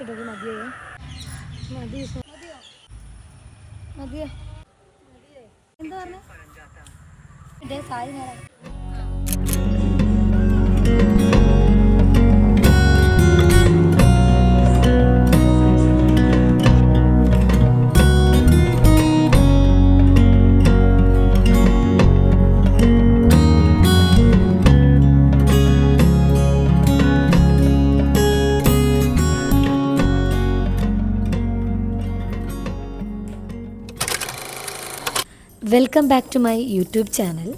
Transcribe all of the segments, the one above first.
ഇട്ടത് മതിയോ? മതി മതിയോ? എന്താ പറഞ്ഞ? സാരി നേരം. Welcome back to my YouTube channel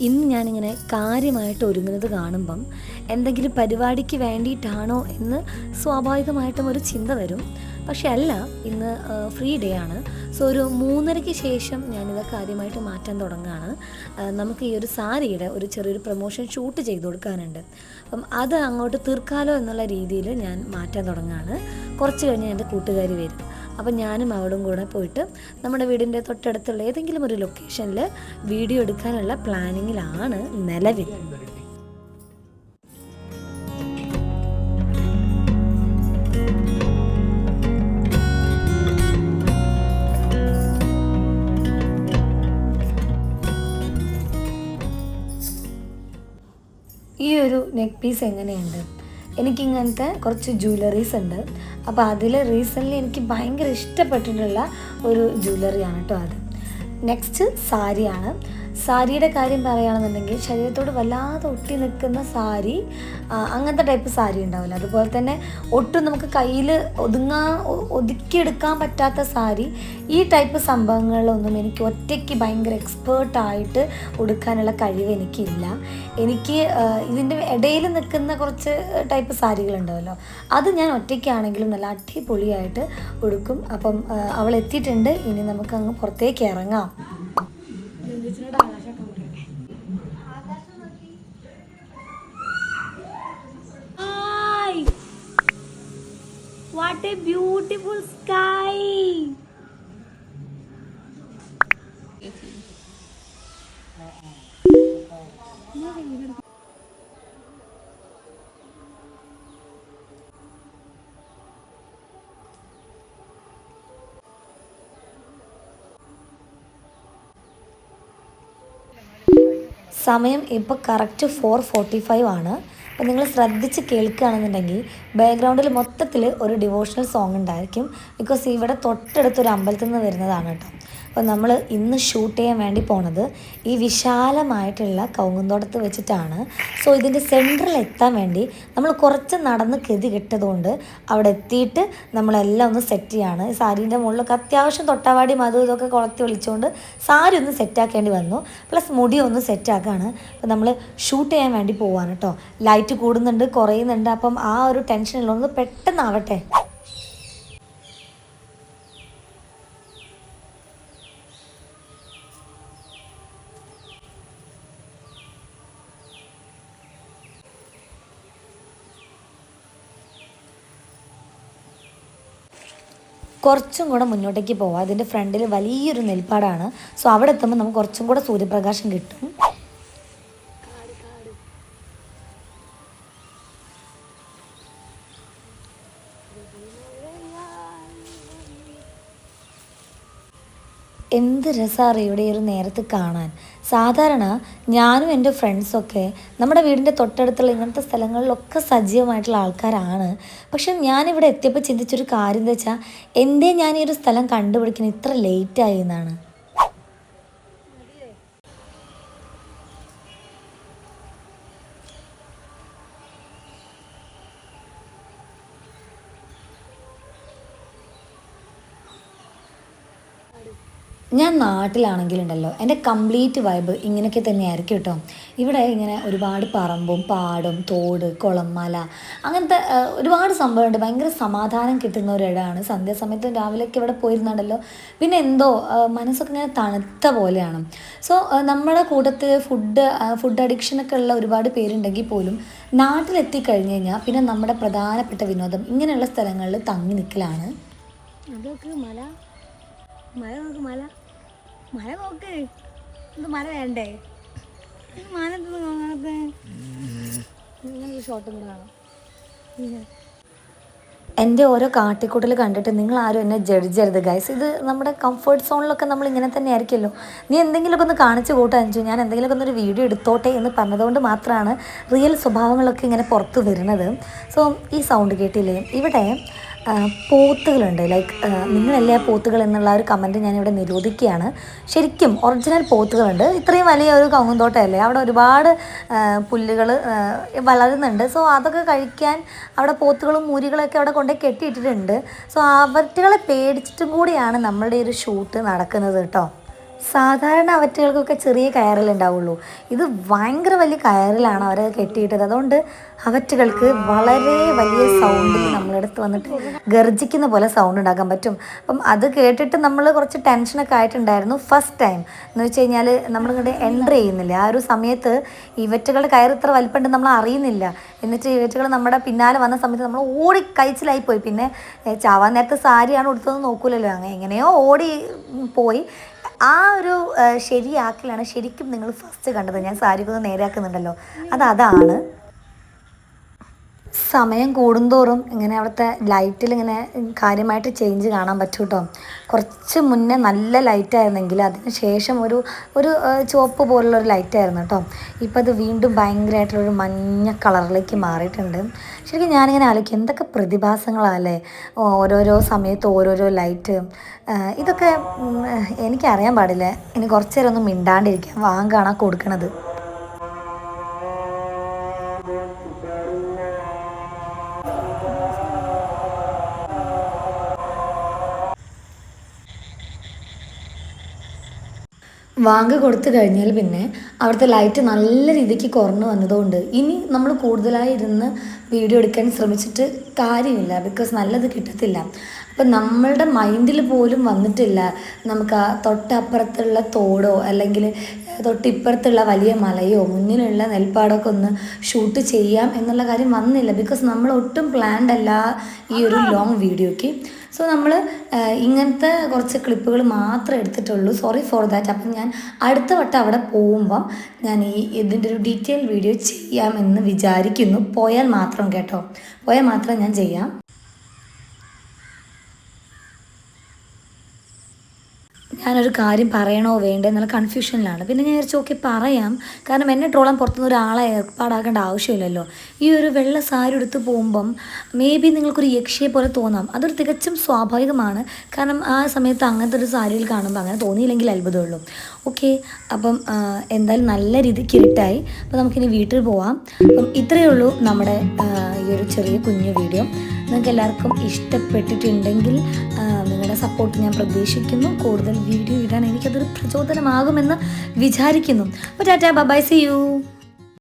ഇന്ന് ഞാനിങ്ങനെ കാര്യമായിട്ട് ഒരുങ്ങുന്നത് കാണുമ്പം എന്തെങ്കിലും പരിപാടിക്ക് വേണ്ടിയിട്ടാണോ എന്ന് സ്വാഭാവികമായിട്ടും ഒരു ചിന്ത വരും. പക്ഷെ അല്ല ഇന്ന് ഫ്രീ ഡേ ആണ്. സോ ഒരു മൂന്നരയ്ക്ക് ശേഷം ഞാനിത് കാര്യമായിട്ട് മാറ്റാൻ തുടങ്ങുകയാണ്. നമുക്ക് ഈ ഒരു സാരിയുടെ ഒരു ചെറിയൊരു പ്രൊമോഷൻ ഷൂട്ട് ചെയ്ത് കൊടുക്കാനുണ്ട്. അപ്പം അത് അങ്ങോട്ട് തീർക്കാലോ എന്നുള്ള രീതിയിൽ ഞാൻ മാറ്റാൻ തുടങ്ങുകയാണ്. കുറച്ച് കഴിഞ്ഞ് എന്റെ കൂട്ടുകാരി വരും. അപ്പം ഞാനും അവളും കൂടെ പോയിട്ട് നമ്മുടെ വീടിന്റെ തൊട്ടടുത്തുള്ള ഏതെങ്കിലും ഒരു ലൊക്കേഷനിൽ വീഡിയോ എടുക്കാനുള്ള പ്ലാനിങ്ങിലാണ് നിലവിൽ. ഈ ഒരു നെക്ക് പീസ് എങ്ങനെയുണ്ട്? എനിക്കിങ്ങനത്തെ കുറച്ച് ജ്വല്ലറീസ് ഉണ്ട്. അപ്പോൾ അതിൽ റീസെന്റ്ലി എനിക്ക് ഭയങ്കര ഇഷ്ടപ്പെട്ടിട്ടുള്ള ഒരു ജ്വല്ലറിയാണ് കേട്ടോ അത്. നെക്സ്റ്റ് സാരിയാണ്. സാരിയുടെ കാര്യം പറയുകയാണെന്നുണ്ടെങ്കിൽ ശരീരത്തോട് വല്ലാതെ ഒട്ടി നിൽക്കുന്ന സാരി അങ്ങനത്തെ ടൈപ്പ് സാരി ഉണ്ടാവില്ല. അതുപോലെ തന്നെ ഒട്ടും നമുക്ക് കയ്യിൽ ഒതുങ്ങാ ഒതുക്കിയെടുക്കാൻ പറ്റാത്ത സാരി ഈ ടൈപ്പ് സംഭവങ്ങളിലൊന്നും എനിക്ക് ഒറ്റയ്ക്ക് ഭയങ്കര എക്സ്പേർട്ടായിട്ട് ഉടുക്കാനുള്ള കഴിവ് എനിക്കില്ല. എനിക്ക് ഇതിന്റെ ഇടയിൽ നിൽക്കുന്ന കുറച്ച് ടൈപ്പ് സാരികളുണ്ടാവല്ലോ അത് ഞാൻ ഒറ്റയ്ക്കാണെങ്കിലും നല്ല അടിപൊളിയായിട്ട് ഉടുക്കും. അപ്പം അവൾ എത്തിയിട്ടുണ്ട്. ഇനി നമുക്ക് അങ്ങ് പുറത്തേക്ക് ഇറങ്ങാം. A beautiful! സമയം ഇപ്പോൾ കറക്റ്റ് ഫോർ ഫോർട്ടി ഫൈവ് ആണ് അപ്പോൾ നിങ്ങൾ ശ്രദ്ധിച്ച് കേൾക്കുകയാണെന്നുണ്ടെങ്കിൽ ബാക്ക്ഗ്രൗണ്ടിൽ മൊത്തത്തിൽ ഒരു ഡിവോഷണൽ സോങ് ഉണ്ടായിരിക്കും. ബിക്കോസ് ഇവിടെ തൊട്ടടുത്തൊരു അമ്പലത്തിൽ നിന്ന് വരുന്നതാണ് കേട്ടോ. അപ്പോൾ നമ്മൾ ഇന്ന് ഷൂട്ട് ചെയ്യാൻ വേണ്ടി പോണത് ഈ വിശാലമായിട്ടുള്ള കൗങ്ങുന്തോട്ടത്ത് വെച്ചിട്ടാണ്. സോ ഇതിന്റെ സെന്ററിൽ എത്താൻ വേണ്ടി നമ്മൾ കുറച്ച് നടന്ന് കെതി കിട്ടതുകൊണ്ട് അവിടെ എത്തിയിട്ട് നമ്മളെല്ലാം ഒന്ന് സെറ്റ് ചെയ്യാണ്. സാരീന്റെ മുകളിലൊക്കെ അത്യാവശ്യം തൊട്ടാവാടി മധു ഇതൊക്കെ കുളത്തി വിളിച്ചുകൊണ്ട് സാരി ഒന്ന് സെറ്റാക്കേണ്ടി വന്നു. പ്ലസ് മുടി ഒന്ന് സെറ്റാക്കാണ് അപ്പോൾ നമ്മൾ ഷൂട്ട് ചെയ്യാൻ വേണ്ടി പോവാണ് കേട്ടോ ലൈറ്റ് കൂടുന്നുണ്ട് കുറയുന്നുണ്ട്. അപ്പം ആ ഒരു ടെൻഷനിലൊന്ന് പെട്ടെന്നാവട്ടെ. കുറച്ചും കൂടെ മുന്നോട്ടേക്ക് പോവാം. അതിന്റെ ഫ്രണ്ടിൽ വലിയൊരു നെൽപ്പാടാണ്. സോ അവിടെ എത്തുമ്പോൾ നമുക്ക് കുറച്ചും കൂടെ സൂര്യപ്രകാശം കിട്ടും. എന്ത് രസമാണ് ഇവിടെ ഒരു നേരത്ത് കാണാൻ. സാധാരണ ഞാനും എന്റെ ഫ്രണ്ട്സൊക്കെ നമ്മുടെ വീടിന്റെ തൊട്ടടുത്തുള്ള ഇങ്ങനത്തെ സ്ഥലങ്ങളിലൊക്കെ സജീവമായിട്ടുള്ള ആൾക്കാരാണ്. പക്ഷെ ഞാനിവിടെ എത്തിയപ്പോൾ ചിന്തിച്ചൊരു കാര്യം എന്താ വെച്ചാൽ എന്തേ ഞാൻ ഈ ഒരു സ്ഥലം കണ്ടുപിടിക്കുന്നത് ഇത്ര ലേറ്റായി എന്നാണ്. ഞാൻ നാട്ടിലാണെങ്കിലുണ്ടല്ലോ എന്റെ കംപ്ലീറ്റ് വൈബ് ഇങ്ങനെയൊക്കെ തന്നെയായിരിക്കും കേട്ടോ. ഇവിടെ ഇങ്ങനെ ഒരുപാട് പറമ്പും പാടും തോട് കുളം മല അങ്ങനത്തെ ഒരുപാട് സംഭവമുണ്ട്. ഭയങ്കര സമാധാനം കിട്ടുന്ന ഒരിടമാണ് സന്ധ്യാസമയത്ത് രാവിലെയൊക്കെ ഇവിടെ പോയിരുന്നുണ്ടല്ലോ പിന്നെ എന്തോ മനസ്സൊക്കെ ഇങ്ങനെ തണുത്ത പോലെയാണ്. സോ നമ്മുടെ കൂട്ടത്തിൽ ഫുഡ് ഫുഡ് അഡിക്ഷനൊക്കെ ഉള്ള ഒരുപാട് പേരുണ്ടെങ്കിൽ പോലും നാട്ടിലെത്തി കഴിഞ്ഞ് കഴിഞ്ഞാൽ പിന്നെ നമ്മുടെ പ്രധാനപ്പെട്ട വിനോദം ഇങ്ങനെയുള്ള സ്ഥലങ്ങളിൽ തങ്ങി നിൽക്കലാണ്. അതൊക്കെ മല. മല മല. മല നോക്ക്. ഇത് മല വേണ്ടേ? എന്റെ എന്റെ ഓരോ കാട്ടിക്കൂട്ടൽ കണ്ടിട്ട് നിങ്ങൾ ആരും എന്നെ ജഡ്ജ് ചെയ്യരുത് ഗൈസ് ഇത് നമ്മുടെ കംഫർട്ട് സോണിലൊക്കെ നമ്മൾ ഇങ്ങനെ തന്നെ ആയിരിക്കുമല്ലോ നീ എന്തെങ്കിലുമൊക്കെ ഒന്ന് കാണിച്ചു കൂട്ടാ അഞ്ചു ഞാൻ എന്തെങ്കിലുമൊക്കെ ഒന്നൊരു വീഡിയോ എടുത്തോട്ടെ എന്ന് പറഞ്ഞതുകൊണ്ട് മാത്രമാണ് റിയൽ സ്വഭാവങ്ങളൊക്കെ ഇങ്ങനെ പുറത്ത് വരുന്നത്. സോ ഈ സൗണ്ട് കേട്ടില്ലേ? ഇവിടെ പോത്തുകളുണ്ട്. ലൈക്ക് നിങ്ങളല്ലേ പോത്തുകൾ എന്നുള്ള ഒരു കമന്റ് ഞാനിവിടെ നിരോധിക്കുകയാണ്. ശരിക്കും ഒറിജിനൽ പോത്തുകളുണ്ട്. ഇത്രയും വലിയ ഒരു കൗങ്ങുന്തോട്ടമല്ലേ അവിടെ ഒരുപാട് പുല്ലുകൾ വളരുന്നുണ്ട്. സോ അതൊക്കെ കഴിക്കാൻ അവിടെ പോത്തുകളും മുരികളൊക്കെ അവിടെ കൊണ്ടുപോയി കെട്ടിയിട്ടിട്ടുണ്ട്. സോ അവറ്റുകളെ പേടിച്ചിട്ടും കൂടിയാണ് നമ്മളുടെ ഒരു ഷൂട്ട് നടക്കുന്നത് കേട്ടോ സാധാരണ അവറ്റകൾക്കൊക്കെ ചെറിയ കയറിലുണ്ടാവുള്ളൂ. ഇത് ഭയങ്കര വലിയ കയറിലാണ് അവരെ കെട്ടിയിട്ടത്. അതുകൊണ്ട് അവറ്റകൾക്ക് വളരെ വലിയ സൗണ്ടിൽ നമ്മളെടുത്ത് വന്നിട്ട് ഗർജിക്കുന്ന പോലെ സൗണ്ട് ഉണ്ടാക്കാൻ പറ്റും. അപ്പം അത് കേട്ടിട്ട് നമ്മൾ കുറച്ച് ടെൻഷനൊക്കെ ആയിട്ടുണ്ടായിരുന്നു ഫസ്റ്റ് ടൈം എന്ന് വെച്ച് കഴിഞ്ഞാൽ നമ്മളിങ്ങോട്ട് എൻട്രി ചെയ്യുന്നില്ല. ആ ഒരു സമയത്ത് ഇവറ്റകളുടെ കയർ ഇത്ര വലിപ്പമുണ്ട് നമ്മൾ അറിയുന്നില്ല. എന്നിട്ട് ഇവറ്റുകൾ നമ്മുടെ പിന്നാലെ വന്ന സമയത്ത് നമ്മൾ ഓടി കഴിച്ചിലായി പോയി പിന്നെ ചാവാൻ നേരത്തെ സാരിയാണ് ഉടുത്തതെന്ന് നോക്കൂലല്ലോ. അങ്ങനെ എങ്ങനെയോ ഓടി പോയി. ആ ഒരു ശരിയാക്കലാണ് ശരിക്കും നിങ്ങൾ ഫസ്റ്റ് കണ്ടത്. ഞാൻ സാരി കൊണ്ട് നേരെയാക്കുന്നുണ്ടല്ലോ. അത് അതാണ് സമയം കൂടുന്തോറും ഇങ്ങനെ അവിടുത്തെ ലൈറ്റിൽ ഇങ്ങനെ കാര്യമായിട്ട് ചേഞ്ച് കാണാൻ പറ്റും കേട്ടോ കുറച്ച് മുന്നേ നല്ല ലൈറ്റായിരുന്നെങ്കിൽ അതിന് ശേഷം ഒരു ഒരു ചുവപ്പ് പോലുള്ള ഒരു ലൈറ്റ് ആയിരുന്നു കേട്ടോ ഇപ്പം അത് വീണ്ടും ഭയങ്കരമായിട്ടുള്ളൊരു മഞ്ഞ കളറിലേക്ക് മാറിയിട്ടുണ്ട്. ശരിക്കും ഞാനിങ്ങനെ ആലോചിക്കും എന്തൊക്കെ പ്രതിഭാസങ്ങളല്ലേ ഓരോരോ സമയത്ത് ഓരോരോ ലൈറ്റ് ഇതൊക്കെ എനിക്കറിയാൻ പാടില്ല. ഇനി കുറച്ചേരം ഒന്നും മിണ്ടാണ്ടിരിക്കാം. വാങ്ങാണ് കൊടുക്കണത്? വാങ്ങ് കൊടുത്തു കഴിഞ്ഞാൽ പിന്നെ അവിടുത്തെ ലൈറ്റ് നല്ല രീതിക്ക് കുറഞ്ഞു വന്നതുകൊണ്ട് ഇനി നമ്മൾ കൂടുതലായി ഇരുന്ന് വീഡിയോ എടുക്കാൻ ശ്രമിച്ചിട്ട് കാര്യമില്ല ബിക്കോസ് നല്ലത് കിട്ടത്തില്ല. അപ്പം നമ്മളുടെ മൈൻഡിൽ പോലും വന്നിട്ടില്ല നമുക്ക് ആ തൊട്ടപ്പുറത്തുള്ള തോടോ അല്ലെങ്കിൽ തൊട്ടിപ്പുറത്തുള്ള വലിയ മലയോ മുന്നിലുള്ള നെൽപ്പാടമൊക്കെ ഒന്ന് ഷൂട്ട് ചെയ്യാം എന്നുള്ള കാര്യം വന്നില്ല. ബിക്കോസ് നമ്മൾ ഒട്ടും പ്ലാൻഡ് അല്ല ഈ ഒരു ലോങ് വീഡിയോയ്ക്ക് സോ നമ്മൾ ഇങ്ങനത്തെ കുറച്ച് ക്ലിപ്പുകൾ മാത്രമേ എടുത്തിട്ടുള്ളൂ. സോറി ഫോർ ദാറ്റ് അപ്പം ഞാൻ അടുത്ത വട്ടം അവിടെ പോകുമ്പം ഞാൻ ഈ ഇതിന്റെ ഒരു ഡീറ്റെയിൽ വീഡിയോ ചെയ്യാമെന്ന് വിചാരിക്കുന്നു. പോയാൽ മാത്രം കേട്ടോ. പോയാൽ മാത്രം ഞാൻ ചെയ്യാം. ഞാനൊരു കാര്യം പറയണോ വേണ്ടേ എന്നുള്ള കൺഫ്യൂഷനിലാണ് പിന്നെ ഞാൻ വിചാരിച്ചു ഓക്കെ പറയാം. കാരണം എന്നെ ട്രോളാൻ പുറത്തുനിന്ന് ഒരാളെ ഏർപ്പാടാക്കേണ്ട ആവശ്യമില്ലല്ലോ. ഈ ഒരു വെള്ള സാരി എടുത്ത് പോകുമ്പം മേ ബി നിങ്ങൾക്കൊരു യക്ഷിയെ പോലെ തോന്നാം. അതൊരു തികച്ചും സ്വാഭാവികമാണ്. കാരണം ആ സമയത്ത് അങ്ങനത്തെ ഒരു സാരിയിൽ കാണുമ്പോൾ അങ്ങനെ തോന്നിയില്ലെങ്കിൽ അത്ഭുതമുള്ളൂ. ഓക്കെ അപ്പം എന്തായാലും നല്ല രീതിക്ക് ഇരുട്ടായി. അപ്പോൾ നമുക്കിനി വീട്ടിൽ പോവാം. അപ്പം ഇത്രയേ ഉള്ളൂ നമ്മുടെ ഈ ഒരു ചെറിയ കുഞ്ഞു വീഡിയോ. നിങ്ങൾക്ക് എല്ലാവർക്കും ഇഷ്ടപ്പെട്ടിട്ടുണ്ടെങ്കിൽ ആ, നിങ്ങളുടെ സപ്പോർട്ട് ഞാൻ പ്രതീക്ഷിക്കുന്നു. കൂടുതൽ വീഡിയോ ഇടാൻ എനിക്കതൊരു പ്രചോദനമാകുമെന്ന് വിചാരിക്കുന്നു. അപ്പോൾ ടാറ്റാ ബൈ സി യു